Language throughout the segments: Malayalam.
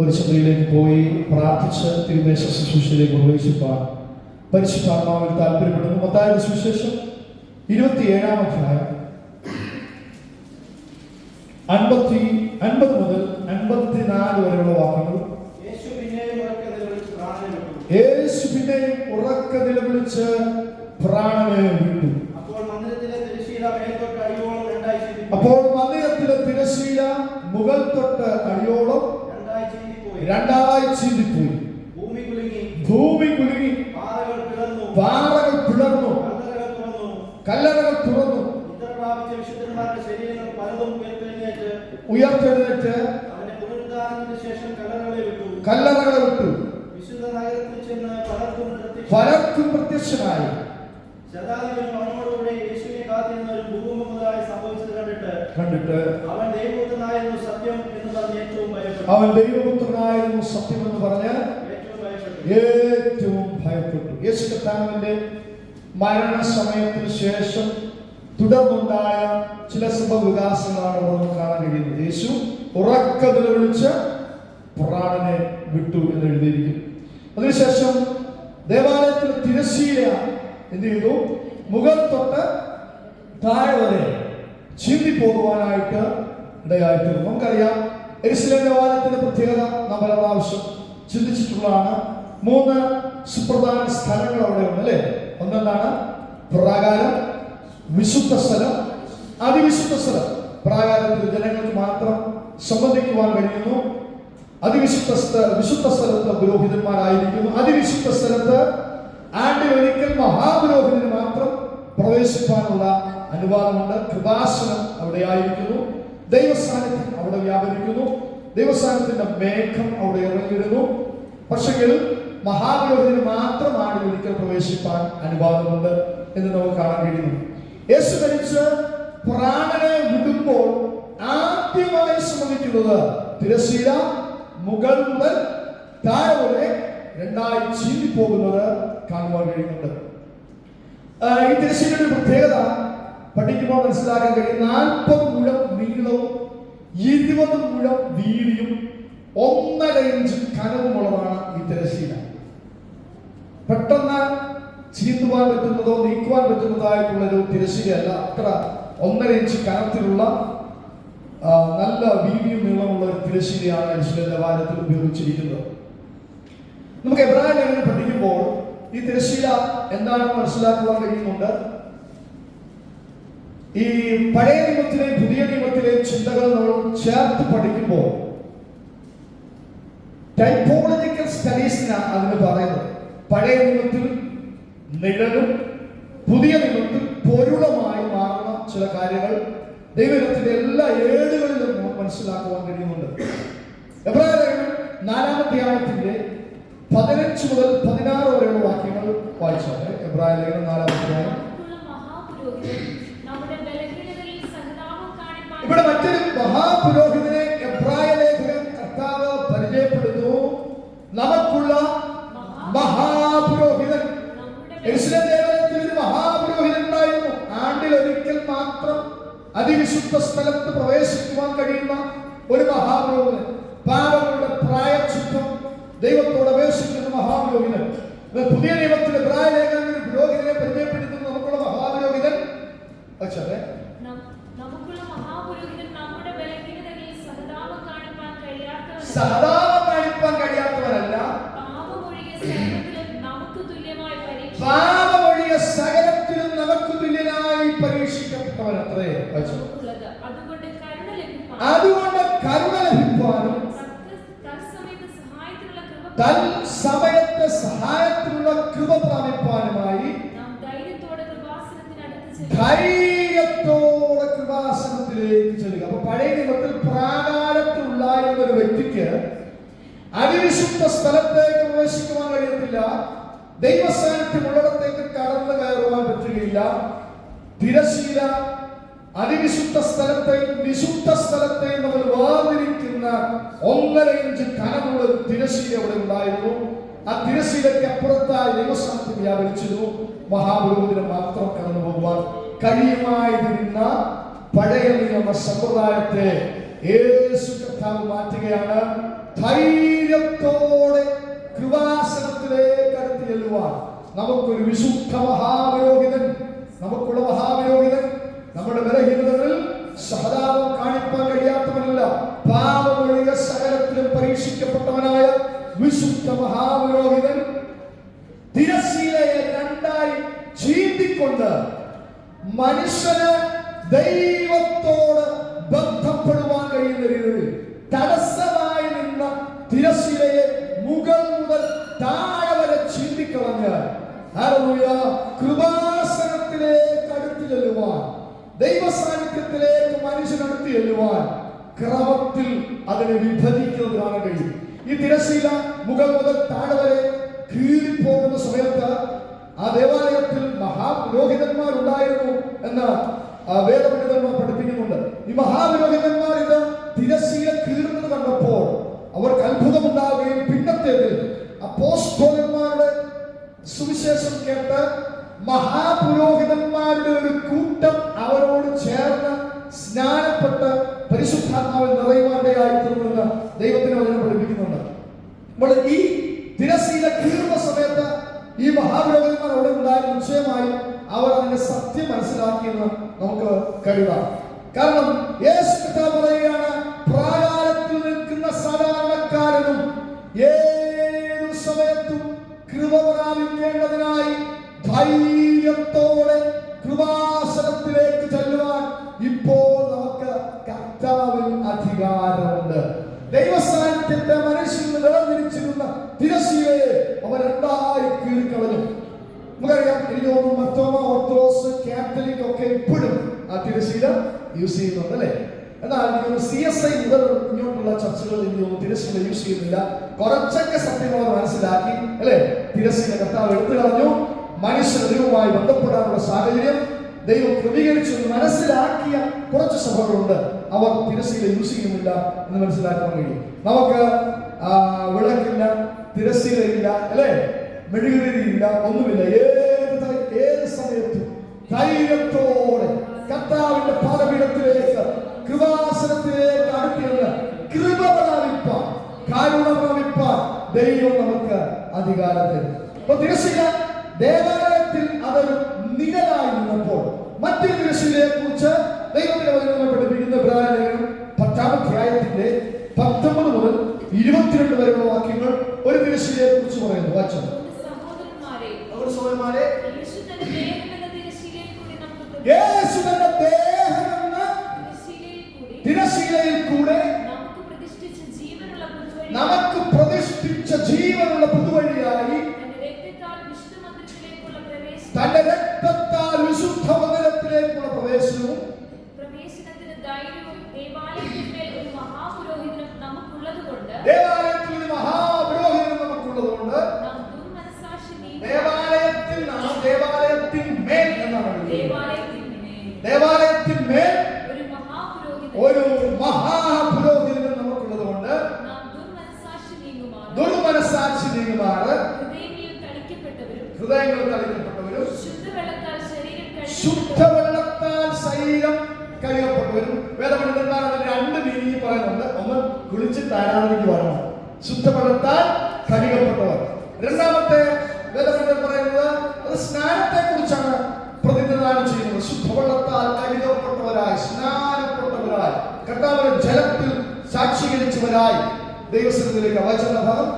ഒരു സഭയിലേക്ക് പോയി പ്രാർത്ഥിച്ച് തിരുമേശ ശുശ്രൂഷയിലേക്ക് പ്രവേശിപ്പാൻ പരിശുദ്ധാത്മാവിൽ താല്പര്യപ്പെടുന്നു മത്തായ സുവിശേഷം ഇരുപത്തിയേഴാം അധ്യായം അൻപത്തി അൻപത് മുതൽ അൻപത്തിനാല് വരെയുള്ള വിട്ടു. യേശു പിന്നെയും ഉറക്ക നിലവിളിച്ച് പ്രാണനെ വിട്ടു. അപ്പോൾ മുകൾ തൊട്ട് അടിയോളം രണ്ടായി ചീന്തിപ്പോയി. ഭൂമി കുലുങ്ങി. ഭൂമി കുലുങ്ങി. പാറകൾ പിളർന്നു. കല്ലറകൾ തുറന്നു. ഉയർത്തെഴുന്നേറ്റ് കല്ലറകളെ വിട്ടു. പലർക്കും പ്രത്യക്ഷ പലർക്കും പ്രത്യക്ഷനായി. കണ്ടിട്ട് അവനോടുകൂടെ യേശുവിനെ കാത്തിരുന്ന ഒരു ഭൂകമ്പം മുതലായി സംഭവിച്ചത് കണ്ടിട്ട് കണ്ടിട്ട് അവൻ ദൈവപുത്രനായിരുന്നു സത്യം എന്ന് പറഞ്ഞ് ഏറ്റവും ഭയപ്പെട്ടു അവൻ ദൈവപുത്രനായിരുന്നു സത്യമെന്ന് പറഞ്ഞ് ഏറ്റവും ഭയപ്പെട്ടു. യേശു കർത്താവിന്റെ മരണസമയത്തിന് ശേഷം തുടർന്നുണ്ടായ ചില സംഭവവികാസങ്ങളാണ് നമുക്ക് കാണാൻ കഴിയുന്നത്. യേശു ഉറക്ക നിലവിളിച്ച് പ്രാണനെ വിട്ടു എന്ന് എഴുതിയിരിക്കുന്നു അതിനുശേഷം ദേവാലയത്തിൽ തിരശീല എന്ത് ചെയ്തു? മുഗൾ തൊട്ട് താഴെ വരെ ചീന്തി പോകുവാനായിട്ട് ഇടയായിട്ടു നമുക്കറിയാം എരിശിലേം വാദത്തിന്റെ പ്രത്യേകത നാം പല പ്രാവശ്യം ചിന്തിച്ചിട്ടുള്ളതാണ്. മൂന്ന് സുപ്രധാന സ്ഥലങ്ങൾ അവിടെ ഉണ്ട് അല്ലേ? ഒന്നെന്താണ്? പ്രാകാരം വിശുദ്ധ സ്ഥലം. അതിവിശുദ്ധ സ്ഥലം. പ്രാകാരത്തിൽ ജനങ്ങൾക്ക് മാത്രം സംബന്ധിക്കുവാൻ കഴിയുന്നു. അതിവിശുദ്ധ വിശുദ്ധ സ്ഥലത്ത് പുരോഹിതന്മാരായിരിക്കുന്നു. അതിവിശുദ്ധ സ്ഥലത്ത് ആണ്ടി ഒരിക്കൽ മഹാപുരോഹിതന് മാത്രം പ്രവേശിക്കാനുള്ള അനുവാദമുണ്ട്. കൃപാസനം അവിടെ ദൈവസാന്നിധ്യം അവിടെ വ്യാപരിക്കുന്നു. ദൈവസ്ഥാനത്തിന്റെ മേഘം അവിടെ ഇറങ്ങിയിരുന്നു പക്ഷെങ്കിൽ മഹാപുരോഹിതന് മാത്രമാണ് ഒരിക്കൽ പ്രവേശിപ്പാൻ അനുവാദമുണ്ട് എന്ന് നമുക്ക് കാണാൻ കഴിയുന്നു. യേശു ധരിച്ച് പ്രാണനെ വിടുമ്പോൾ ആദ്യമായി ശ്രമിക്കുന്നത് തിരശീല മുകൾ മുതൽ താഴെ വരെ രണ്ടായി ചീന്തി പോകുന്നത് കാണുവാൻ കഴിയുന്നുണ്ട്. ഈ തിരശ്ശീലയുടെ പ്രത്യേകത പഠിക്കുമ്പോൾ മനസ്സിലാക്കാൻ കഴിയും. നാൽപ്പത് മുഴം നീളവും ഇരുപത് മുഴം വീതിയും ഒന്നര ഇഞ്ച് കനവുമുള്ളതാണ് ഈ തിരശീല പെട്ടെന്ന് ചീന്തുവാൻ പറ്റുന്നതോ നീക്കുവാൻ പറ്റുന്നതായിട്ടുള്ള ഒരു തിരശീലയല്ല അത്ര ഒന്നര ഇഞ്ച് കനത്തിലുള്ള നല്ല വീതിയും നീളമുള്ള ഒരു തിരശീലയാണ് യേശുവിന്റെ വാരത്തിൽ ഉപയോഗിച്ചിരിക്കുന്നത്. നമുക്ക് എബ്രാഹിം പഠിക്കുമ്പോൾ ഈ തിരശീല എന്താണെന്ന് മനസ്സിലാക്കുവാൻ കഴിയുന്നുണ്ട്? ഈ പഴയ നിയമത്തിലെ പുതിയ നിയമത്തിലെ ചിന്തകൾ നമ്മൾ ചേർത്ത് പഠിക്കുമ്പോൾ ടൈപ്പോളജിക്കൽ സ്റ്റഡീസിനാണ് അതിന് പറയുന്നത്. പഴയ നിയമത്തിൽ നിഴലും പുതിയ നിയമത്തിൽ പൊരുളമായി മാറുന്ന ചില കാര്യങ്ങൾ ദൈവത്തിന്റെ എല്ലാ ഏടുകളിലും നമുക്ക് മനസ്സിലാക്കുവാൻ കഴിയുന്നുണ്ട്. എബ്രാഹിം അധ്യായത്തിന്റെ പതിനഞ്ച് മുതൽ പതിനാറ് വരെയുള്ള വാക്യങ്ങൾ വായിച്ചാൽ എബ്രാഹിം ലേഖനം നാലാമത്തെ അധ്യായം നമുക്കുള്ള മഹാപുരോഹിതൻ നമ്മുടെ ബലഹീനതയിൽ സഹതാപം കാണിപ്പാൻ ഇവിടെ മറ്റൊരു മഹാപുരോഹിതനെ എബ്രായ ലേഖകൻ കർത്താവ് പരിചയപ്പെടുന്നു. നമുക്കുള്ള മഹാപുരോഹിതൻ. ദേവാലയത്തിൽ ഒരു മഹാപുരോഹിതൻ ഉണ്ടായിരുന്നു. ആണ്ടിൽ ഒരിക്കൽ മാത്രം അതിവിശുദ്ധ സ്ഥലത്ത് പ്രവേശിക്കുവാൻ കഴിയുന്ന ഒരു മഹാപുരോഹിതൻ. Sarah സ്ഥലത്തേക്ക് പ്രവേശിക്കുവാൻ കഴിയത്തില്ല. ദൈവസാന്നിധ്യം ഉള്ളിടത്തേക്ക് കടന്നു കയറുവാൻ പറ്റുകയില്ല. തിരശീല അതിവിശുദ്ധ സ്ഥലത്തെയും വിശുദ്ധ സ്ഥലത്തെയും നമ്മൾ വേർതിരിക്കുന്ന ഒന്നര ഇഞ്ച് കനമുള്ള തിരശീല അവിടെ ഉണ്ടായിരുന്നു. ആ തിരശീലയ്ക്ക് അപ്പുറത്തായി ദൈവസ്ഥാനത്ത് വ്യാപരിച്ചിരുന്നു. മഹാപുരോഹിതന് മാത്രം കടന്നു പോകുവാൻ കഴിയുമായിരുന്ന പഴയ നിയമ സമ്പ്രദായത്തെ യേശു മാറ്റുകയാണ്. ധൈര്യത്തോടെ കൃപാസനത്തിലേക്ക് അടുത്ത് ചെല്ലുവാൻ നമുക്കൊരു വിശുദ്ധ മഹാപുരോഹിതൻ നമുക്കുള്ള മഹാപുരോഹിതൻ നമ്മുടെ ബലഹീനതകളിൽ സഹതാപം കാണിപ്പാൻ കഴിയാത്തവനല്ല പാപമൊഴിയ സകലത്തിലും പരീക്ഷിക്കപ്പെട്ടവനായ വിശുദ്ധ മഹാപുരോഹിതൻ തിരശീലയെ രണ്ടായി ചീന്തിക്കൊണ്ട് മനുഷ്യന് ദൈവത്തോട് കൃപാസനത്തിലേക്ക് അടുത്തു ചെല്ലുവാൻ ദൈവ സാന്നിധ്യത്തിലേക്ക് മനുഷ്യൻ അടുത്ത് ചെല്ലുവാൻ ക്രമത്തിൽ അതിനെ വിഭജിക്കുന്നത് കാണാൻ കഴിയും ഈ തിരശീല മുകൾ മുതൽ താഴെ വരെ കീറിപ്പോകുന്ന സമയത്ത് ആ ദേവാലയത്തിൽ മഹാപുരോഹിതന്മാരുണ്ടായിരുന്നു എന്ന് ആ വേദപണ്ഡിതന്മാർ പഠിപ്പിക്കുന്നുണ്ട്. ഈ മഹാപുരോഹിതന്മാർ ഇത് തിരശീല കീറുന്നത് കണ്ടപ്പോൾ അവർക്ക് അത്ഭുതമുണ്ടാവുകയും പിന്നത്തേതിൽ അപ്പോസ്തോലന്മാരുടെ സുവിശേഷം കേട്ട് മഹാപുരോഹിതന്മാരുടെ ഒരു കൂട്ടം അവരോട് ചേർന്ന് സ്നാനപ്പെട്ട് പരിശുദ്ധാത്മാവിൽ നിറയുവാനിടയായി തീർന്നുവെന്ന് ദൈവത്തിന് വചനം പഠിപ്പിക്കുന്നുണ്ട്. അപ്പോൾ ഈ ദിനശീല കീറുന്ന സമയത്ത് ഈ മഹാപുരോഹിതന്മാർ അവിടെ ഉണ്ടായിരുന്ന നിശ്ചയമായും അവർ അതിന്റെ സത്യം മനസ്സിലാക്കിയെന്ന് നമുക്ക് കരുതാം. കാരണം യേശു കർത്താവ് ധൈര്യത്തോടെ കൃപാസനത്തിലേക്ക് ചെല്ലുവാൻ ഇപ്പോൾ നമുക്ക് കർത്താവിൽ അധികാരമുണ്ട്. ദൈവസാന്നിധ്യത്തെ മനുഷ്യൻ വേർതിരിച്ചിരുന്ന തിരശീലയെ അവൻ രണ്ടായി കീറിക്കളഞ്ഞു. നമുക്കറിയാം എനിക്ക് തോന്നുന്നു മർത്തോമ ഓർത്തഡോക്സ് കാത്തലിക് ഒക്കെ ഇപ്പോഴും ആ തിരശീല യൂസ് ചെയ്യുന്നുണ്ട് അല്ലേ എന്നാൽ സി എസ് ഐ മുതൽ ഇങ്ങോട്ടുള്ള ചർച്ചകൾ എനിക്ക് തോന്നുന്നു യൂസ് ചെയ്യുന്നില്ല. കുറച്ചൊക്കെ സത്യങ്ങൾ മനസ്സിലാക്കി അല്ലേ? തിരശീല കർത്താവ് എടുത്തു കളഞ്ഞു മനുഷ്യർ ദൈവവുമായി ബന്ധപ്പെടാനുള്ള സാഹചര്യം ദൈവം ക്രമീകരിച്ചു മനസ്സിലാക്കിയ കുറച്ച് സഭകളുണ്ട്. അവർ തിരശ്ശീല യൂസ് ചെയ്യുന്നില്ല എന്ന് മനസ്സിലാക്കാൻ കഴിയും. നമുക്ക് വിളക്കില്ല തിരശീലയില്ല അല്ലേ? മെഴുകുതിരിയില്ല ഒന്നുമില്ല. ഏത് ഏത് സമയത്തും ധൈര്യത്തോടെ കർത്താവിന്റെ പാദപീഠത്തിലേക്ക് കൃപാസനത്തിലേക്ക് അടുത്തിരുന്ന് കൃപ പ്രാപിപ്പാൻ കാരുണ പ്രാപിപ്പാൻ ദൈവം നമുക്ക് അധികാരം തരും. അപ്പൊ തിരശീല ദേവാലയത്തിൽ അതൊരു നിഴലായി നിന്നപ്പോൾ മറ്റൊരു തിരശീലയെ കുറിച്ച് ദൈവത്തിന്റെ പഠിപ്പിക്കുന്ന പ്രധാനം പത്താം അധ്യായത്തിന്റെ പത്തൊമ്പത് മുതൽ ഇരുപത്തിരണ്ട് വരെയുള്ള വാക്യങ്ങൾ ഒരു തിരശീലയെ കുറിച്ച് പറയുന്നു. വാച്ചു അതുകൊണ്ട് സഹോദരന്മാരെ നമ്മുടെ സഹോദരന്മാരെ യേശു തന്റെ ദേഹം എന്ന തിരശീലയിൽ കൂടി നമുക്ക് പ്രതിഷ്ഠിച്ച യേശു തന്റെ ദേഹം എന്ന തിരശീലയിൽ കൂടി തിരശീലയിൽ കൂടെ നമുക്ക് പ്രതിഷ്ഠിച്ച ജീവനുള്ള പുതുവഴി നമുക്ക് പ്രതിഷ്ഠിച്ച ജീവനുള്ള പുതുവഴിയായി തന്റെ രക്തത്താൽ വിശുദ്ധ മന്ദിരത്തിലേക്കുള്ള പ്രവേശനം തന്റെ രക്തത്താൽ വിശുദ്ധ മന്ദിരത്തിലേക്കുള്ള പ്രവേശനവും ദേവാലയത്തിൽ ഒരു മഹാപുരോഹിതൻ നമുക്കുള്ളതുകൊണ്ട് ദേവാലയത്തിൽ നാം ദേവാലയത്തിൽ മേൽ എന്നാണ് ദേവാലയത്തിൽ മേൽ ഒരു മഹാപുരോഹിതൻ നമുക്കുള്ളതുകൊണ്ട് ദുർമനസാക്ഷി നീങ്ങുമാറ് ഹൃദയങ്ങൾ കഴുകി ശുദ്ധവെള്ളത്താൽ ശരീരം കഴുകപ്പെട്ടവരും വേദപണ്ഡിതന്മാർ അതിന് രണ്ട് രീതിയിൽ പറയുന്നുണ്ട്. ഒന്ന് കുളിച്ചിട്ട് ആരാധനയ്ക്ക് ശുദ്ധവെള്ളത്താൽ കഴുകപ്പെട്ടവർ. രണ്ടാമത്തെ വേദപണ്ഡിതർ പറയുന്നത് അത് സ്നാനത്തെ കുറിച്ചാണ് പ്രതിനിധാനം ചെയ്യുന്നത്. ശുദ്ധവെള്ളത്താൽ കഴുകപ്പെട്ടവരായി സ്നാനപ്പെട്ടവരായി. കർത്താവിന്റെ ജലത്തിൽ സാക്ഷീകരിച്ചവരായി ദൈവസ്ഥത്തിലേക്ക് അവചന ഭാഗം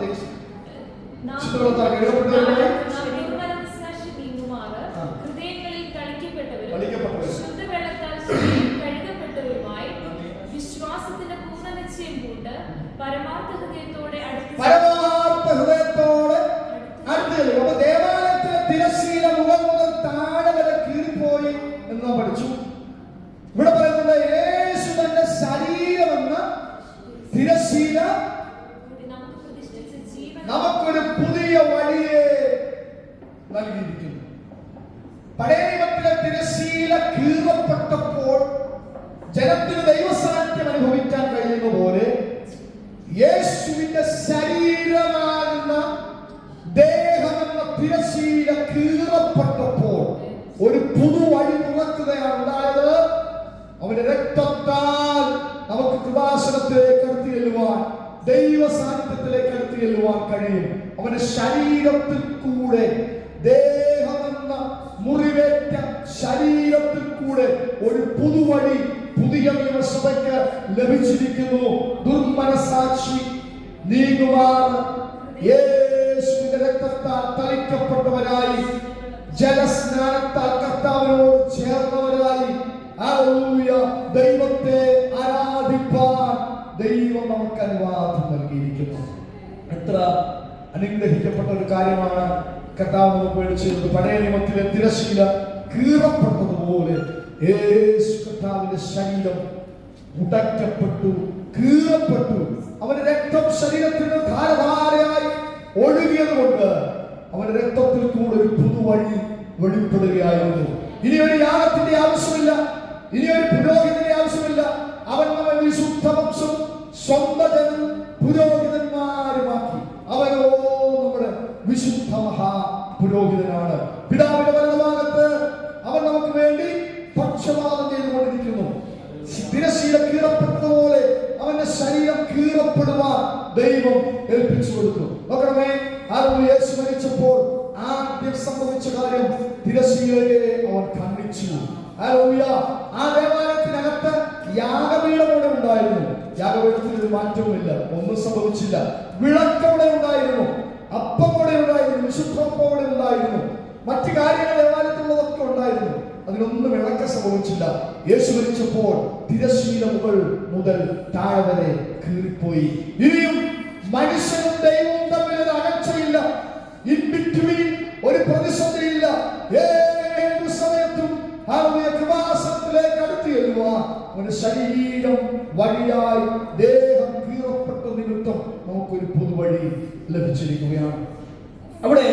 ശുദ്ധവെള്ളത്താൽ കഴുകപ്പെട്ടവരായി. അവന്റെ ശരീരത്തിൽ കൂടെ ദേഹമെന്ന മുറിവേറ്റ ശരീരത്തിൽ കൂടെ ഒരു പുതുവഴി പുതിയ നിയമസഭയ്ക്ക് ലഭിച്ചിരിക്കുന്നു. ദുർമനസാക്ഷി നീങ്ങുവാൻ രക്തത്താൽ തളിക്കപ്പെട്ടവരായി ജലസ്നാനത്താൽ കർത്താവിനോട് ചേർന്നവരായി. ദൈവത്തെ ആരാധിപ്പാൻ ദൈവം നമുക്ക് അനുവാദം നൽകിയിരിക്കുന്നു. എത്ര അനുഗ്രഹിക്കപ്പെട്ട ഒരു കാര്യമാണ് കർത്താവ് നമുക്ക് മേടിച്ചിരുന്നത് പഴയ നിയമത്തിലെ തിരശീല കീറപ്പെട്ടതുപോലെ കർത്താവിന്റെ ശരീരം മുടക്കപ്പെട്ടു കീറപ്പെട്ടു. അവന്റെ രക്തം ശരീരത്തിന് ധാരധാരയായി ഒഴുകിയത് കൊണ്ട് അവന്റെ രക്തത്തിൽ കൂടെ ഒരു പുതുവഴി വെളിപ്പെടുകയായിരുന്നു. ഇനി ഒരു യാഗത്തിന്റെ ആവശ്യമില്ല ഇനി ഒരു പുരോഹിതന്റെ ആവശ്യമില്ല. അവൻ അവൻ വിശുദ്ധ വംശം സ്വന്തം ജനം ദൈവം ഏൽപ്പിച്ചു കൊടുത്തു. നോക്കണമേ ആരും യേശു മരിച്ചപ്പോൾ ആദ്യം സംഭവിച്ച കാര്യം തിരശീലയെ അവൻ ഹല്ലേലൂയ. ആ ദേവാലയത്തിനകത്ത് യാഗപീഠം ഉണ്ടായിരുന്നു. യാഗപീഠത്തിൽ ഒരു മാറ്റവുമില്ല ഒന്നും സംഭവിച്ചില്ല. വിളക്കവിടെ ഉണ്ടായിരുന്നു അപ്പം കൂടെ ഉണ്ടായിരുന്നു വിശുദ്ധപ്പം അവിടെ ഉണ്ടായിരുന്നു. മറ്റു കാര്യങ്ങൾ ദേവാലയത്തിലുള്ളതൊക്കെ ഉണ്ടായിരുന്നു. അതിനൊന്നും വിളക്ക സംഭവിച്ചില്ല. യേശു മരിച്ചപ്പോൾ തിരശീല മുകൾ മുതൽ താഴെ വരെ കീറിപ്പോയി. ഇനിയും മനുഷ്യനും ദൈവവും തമ്മിൽ ഒരു അകച്ചയില്ല. ഇൻ ബിറ്റ്വീൻ ഒരു പ്രതിസന്ധിയില്ല. ഏത് സമയത്തും അവന്റെ കൃപാസനത്തിലേക്ക് അടുത്തു ചെല്ലുവാൻ ഒരു ശരീരം വഴിയായി ദേഹം കീറപ്പെട്ട നിമിത്തം നമുക്കൊരു പുതുവഴി ലഭിച്ചിരിക്കുകയാണ്. അവിടെ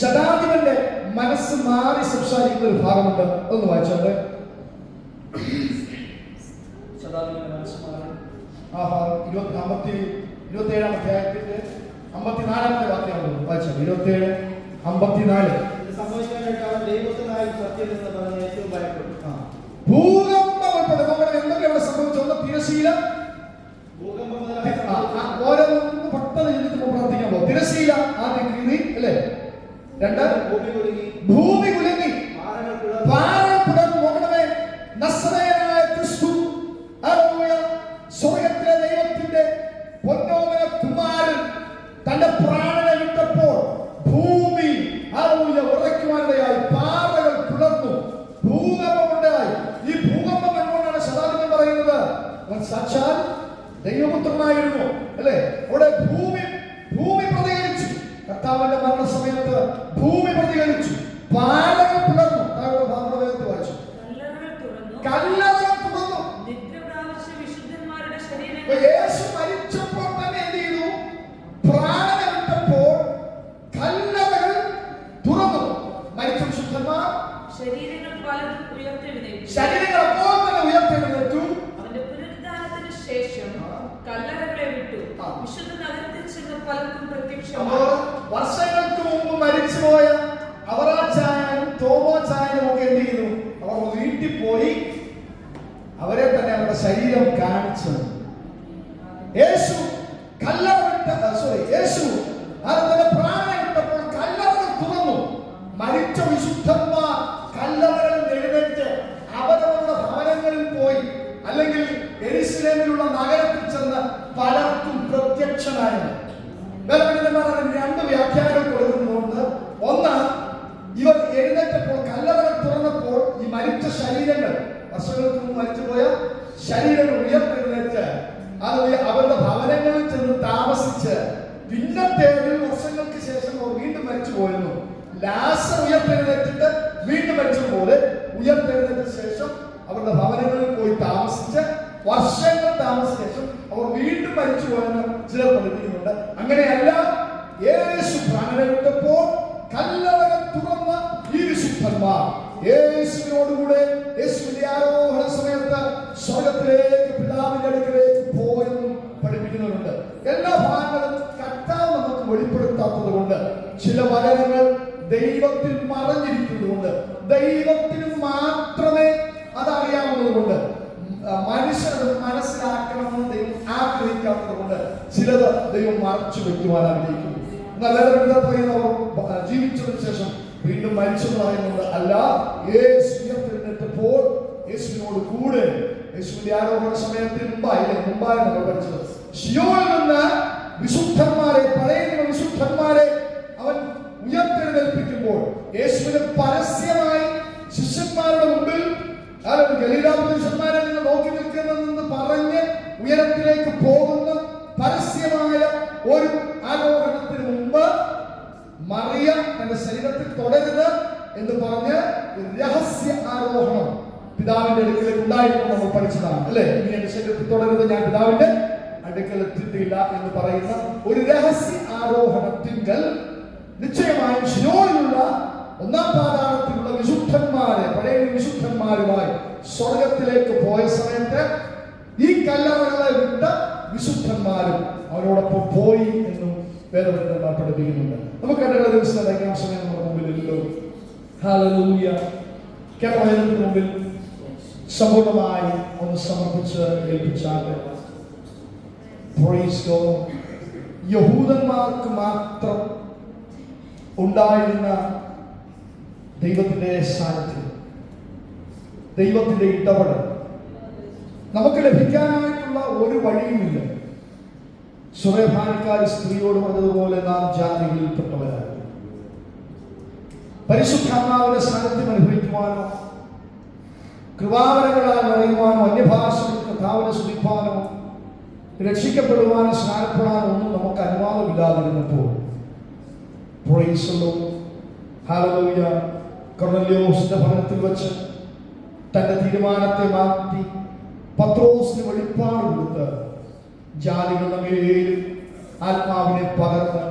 ശതാധിപന്റെ മനസ്സ് മാറി സംസാരിക്കുന്ന ഒരു ഭാഗമുണ്ട്. ഒന്ന് വായിച്ചോട്ടെ. ശതാധിപന്റെ മനസ്സ് മാറി ആ ഭാഗം ഇരുപത്തി അമ്പത്തി ഇരുപത്തി ഏഴാം അധ്യായത്തിന്റെ അമ്പത്തിനാലാമത്തെ വാക്യമാണ് വായിച്ചത്. ഇരുപത്തിയേഴ് അമ്പത്തിനാല്. സംഭവിക്കാനായിട്ട് അവൻ ദൈവത്തിനായി സത്യം എന്ന് പറഞ്ഞ് ഏറ്റവും ഭയപ്പെട്ടു. ഭൂകമ്പം ഉൾപ്പെടെ നമ്മുടെ എന്തൊക്കെ അവിടെ സംഭവിച്ചു? ഒന്ന് തിരശീല ഓരോന്ന് ചിന്തിച്ച് നമുക്ക് പ്രാർത്ഥിക്കാൻ പോകും തിരശീല ആദ്യം കീറി അല്ലേ? രണ്ട്. ഭൂമി കുലുങ്ങി. ഭൂമി കുലുങ്ങി പാറകൾ പിളർന്നു പാറപ്പുറം നോക്കണമേ നസ്രയനായ ക്രിസ്തു ഹല്ലേലൂയ. സ്വർഗത്തിലെ ദൈവത്തിന്റെ പൊന്നോമന കുമാരൻ തന്റെ പ്രാണനെ വിട്ടപ്പോൾ ഭൂമി ഹല്ലേലൂയ ഉറയ്ക്കുവാനിടയായി പാറകൾ പിളർന്നു ഭൂകമ്പമുണ്ടായി ഈ ഭൂകമ്പം എന്തുകൊണ്ടാണ് ശതാധിപൻ പറയുന്നത് അവൻ സാക്ഷാൽ ദൈവപുത്രനായിരുന്നു അല്ലേ അവിടെ ഭൂമി ഭൂമി പ്രതികരിച്ചു മരണസമയത്ത് ഭൂമി പ്രതികരിച്ചു. പാറകൾ പിളർന്നു താങ്കളുടെ ഭാഗം വായിച്ചു. കല്ലറകൾ തുറന്നു കല്ലറകൾ തുറന്നു നിദ്ര പ്രാപിച്ച വിശുദ്ധന്മാരുടെ അപ്പൊ ശരീരങ്ങൾ യേശു മരിച്ചപ്പോൾ തന്നെ എന്ത് ചെയ്തു പ്രാണനെ വിട്ടപ്പോൾ കല്ലറകൾ തുറന്നു മരിച്ച വിശുദ്ധന്മാർ ശരീരങ്ങൾ പലതും ഉയർത്തെഴുന്നേറ്റു ശരീരങ്ങൾ അപ്പോൾ തന്നെ ഉയർത്തെഴുന്നേറ്റു അവന്റെ പുനരുദ്ധാനത്തിന് ശേഷം കല്ലറകളെ വിട്ടു ആ. വിശുദ്ധ നഗരത്തിൽ ചെന്ന് പലർക്കും അപ്പോ പ്രത്യക്ഷമായി വർഷങ്ങൾക്ക് മുമ്പ് മരിച്ചുപോയ അവറാച്ചായനും തോമോച്ചായനും ഒക്കെ എന്ത് ചെയ്തു അവർ വീട്ടിൽ പോയി അവരെ തന്നെ അവരുടെ ശരീരം കാണിച്ചു യേശു കല്ലറ വിട്ട സോറി യേശു അതിന്റെ പ്രാണനെ വിട്ടപ്പോൾ കല്ലറകൾ തുറന്നു മരിച്ച വിശുദ്ധന്മാർ കല്ലറകളിൽ എഴുന്നേറ്റ് അവരവരുടെ ഭവനങ്ങളിൽ പോയി അല്ലെങ്കിൽ എരിശിലേമിലുള്ള നഗരത്തിൽ ചെന്ന് പലർക്കും പ്രത്യക്ഷനായിരുന്നു വേദപണ്ഡിതന്മാർ അതിന് രണ്ട് വ്യാഖ്യാനങ്ങൾ കൊടുക്കുന്നുണ്ട് ഒന്ന് ഇവർ എഴുന്നേറ്റപ്പോൾ കല്ലറകൾ തുറന്നപ്പോൾ ഈ മരിച്ച ശരീരങ്ങൾ വർഷങ്ങൾക്ക് മുമ്പ് മരിച്ചുപോയ ശരീരങ്ങൾ ഉയർത്തെഴുന്നേറ്റ് അത് ഉയ- അവരുടെ ഭവനങ്ങളിൽ ചെന്ന് താമസിച്ച് പിന്നത്തേതിൽ വർഷങ്ങൾക്ക് ശേഷം അവർ വീണ്ടും മരിച്ചു പോയിരുന്നു ലാസർ ഉയർത്തെഴുന്നേറ്റിട്ട് വീണ്ടും മരിച്ചതുപോലെ ഉയർത്തെഴുന്നേറ്റ ശേഷം അവരുടെ ഭവനങ്ങളിൽ പോയി താമസിച്ച് വർഷങ്ങൾ താമസിച്ച ശേഷം അവർ വീണ്ടും മരിച്ചു പോയെന്ന് ചിലർ പഠിപ്പിക്കുന്നുണ്ട്. അങ്ങനെയല്ല അതറിയാവുന്നത് കൊണ്ട് ആ, മനസ്സിലാക്കണമെന്ന് ദൈവം ആഗ്രഹിക്കാത്തത് കൊണ്ട് ചിലത് ദൈവം മറച്ചു വെക്കുവാൻ ആഗ്രഹിക്കുന്നു. എന്നാൽ വേറെ പറയുന്നവർ ജീവിച്ചതിന് ശേഷം വീണ്ടും മരിച്ചെന്ന് പറയുന്നത് അല്ല യേശുവിനോട് കൂടെ. യേശുവിന്റെ ആരോപണ സമയത്തിന് മുമ്പായില്ലേ മുമ്പായി നമ്മൾ പഠിച്ചത് ഷിയോയിൽ നിന്ന് വിശുദ്ധന്മാരെ പഴയ വിശുദ്ധന്മാരെ അവൻ ഉയർത്തെഴുന്നേൽപ്പിക്കുമ്പോൾ യേശുവിന് പരസ്യമായി ശിഷ്യന്മാരുടെ മുമ്പിൽ കാരണം ഗലീലാ പുരുഷന്മാരെ നിങ്ങൾ നോക്കി നിൽക്കുന്നതെന്ന് പറഞ്ഞ് ഉയരത്തിലേക്ക് പോകുന്ന പരസ്യമായ ഒരു ആരോപണത്തിന് മുമ്പ് മറിയ തന്റെ ശരീരത്തിൽ തുടരുത് എന്ന് പറഞ്ഞ് രഹസ്യ ആരോഹണം പിതാവിന്റെ അടുക്കലേക്ക് ഉണ്ടായിരുന്നു നമ്മൾ പഠിച്ചതാണ് അല്ലെ? ഇനി എന്റെ ശരീരത്തിൽ തുടരുത് ഞാൻ പിതാവിന്റെ അടുക്കൽ എത്തിയിട്ടില്ല എന്ന് പറയുന്ന ഒരു രഹസ്യ ആരോഹണത്തിങ്കൽ നിശ്ചയമായും ശിരോയിലുള്ള ഒന്നാം പാതാളത്തിലുള്ള വിശുദ്ധന്മാരെ പഴയ വിശുദ്ധന്മാരുമായി സ്വർഗത്തിലേക്ക് പോയ സമയത്ത് ഈ കല്ലറകളെ വിട്ട വിശുദ്ധന്മാരും അവരോടൊപ്പം പോയി എന്നും വേദപണ്ഡിതന്മാർ പഠിപ്പിക്കുന്നുണ്ട്. നമുക്ക് കണ്ടുള്ള ദിവസം അടയ്ക്കാൻ സമയം നമ്മുടെ മുമ്പിലില്ലല്ലോ ഹാലൂയ കേരളത്തിന് മുമ്പിൽ സമ്പൂർണമായി ഒന്ന് സമർപ്പിച്ച് ഏൽപ്പിച്ചാൽ യഹൂദന്മാർക്ക് മാത്രം ഉണ്ടായിരുന്ന ദൈവത്തിന്റെ സാന്നിധ്യം ദൈവത്തിന്റെ ഇടപെടൽ. നമുക്ക് ലഭിക്കാനായിട്ടുള്ള ഒരു വഴിയുമില്ല. സുറേഭാനക്കാരി സ്ത്രീയോട് പറഞ്ഞതുപോലെ നാം ജാതികളിൽപ്പെട്ടവരാണ്. പരിശുദ്ധാത്മാവിന്റെ സാന്നിധ്യം അനുഭവിക്കുവാനോ കൃപാവരങ്ങളാൽ നിറയുവാനോ അന്യഭാഷകൾ കഥാവിനെ സ്തുതിപ്പാനോ രക്ഷിക്കപ്പെടുവാനോ സ്നാനപ്പെടാനോ ഒന്നും നമുക്ക് അനുവാദമില്ലാതിരുന്നപ്പോൾ. പ്രൊയ്സലോ ഹാലലൂയ കൊർണല്യോസിന്റെ ഭവനത്തിൽ വെച്ച് തന്റെ തീരുമാനത്തെ മാറ്റി പത്രോസിന് വെളിപ്പാട് കൊടുത്ത് ജാതികൾ നമ്മേലും ആത്മാവിനെ പകർന്ന്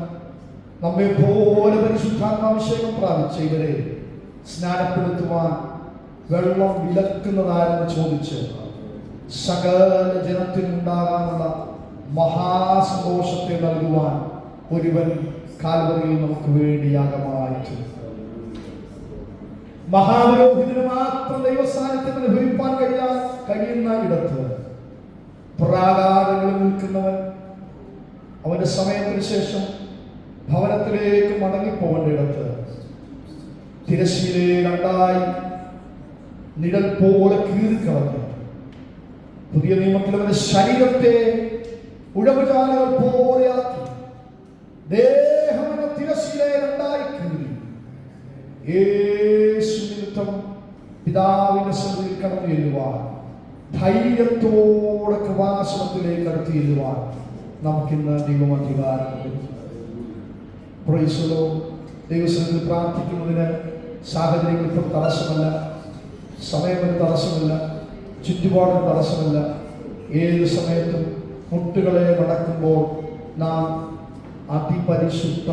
നമ്മെ പോലെ പരിശുദ്ധാത്മാഭിഷേകം പ്രാപിച്ച ഇവരെ സ്നാനപ്പെടുത്തുവാൻ വെള്ളം വിലക്കുന്നതാരെന്ന് ചോദിച്ച് സകല ജനത്തിനുണ്ടാകാനുള്ള മഹാസന്തോഷത്തെ നൽകുവാൻ ഒരുവൻ കാൽവറിയിൽ നമുക്ക് വേണ്ടി യാഗമായിട്ട് മഹാപുരോഹിതന് മാത്രം ദൈവസാന്നിധ്യം അനുഭവിപ്പാൻ കഴിയാൻ കഴിയുന്ന ഇടത്ത് പ്രാകാരങ്ങളിൽ നിൽക്കുന്നവൻ അവന്റെ സമയത്തിന് ശേഷം ഭവനത്തിലേക്ക് മടങ്ങിപ്പോകേണ്ട ഇടത്ത് തിരശ്ശീലെ രണ്ടായി നിഴൽ പോലെ കീറിക്കളഞ്ഞു പുതിയ നിയമത്തിൽ അവന്റെ ശരീരത്തെ ഉഴവുചാലുകൾ പോലെയാക്കി ദേഹമന തിരശ്ശീലെ രണ്ടായി കീറി. യേശു നിമിത്തം പിതാവിന്റെ സന്നിധിയിൽ കടന്നു ധൈര്യത്തോടെ കൃപാസനത്തിലേക്ക് അടുത്ത് ചെല്ലുവാൻ നമുക്കിന്ന് ദൈവം അധികാരം ദൈവസന്നിധിയിൽ പ്രാർത്ഥിക്കുന്നതിന് സാഹചര്യങ്ങൾ ഇപ്പം തടസ്സമല്ല സമയമൊരു തടസ്സമില്ല ചുറ്റുപാടും തടസ്സമില്ല. ഏത് സമയത്തും മുട്ടുകളെ നടക്കുമ്പോൾ നാം അതിപരിശുദ്ധ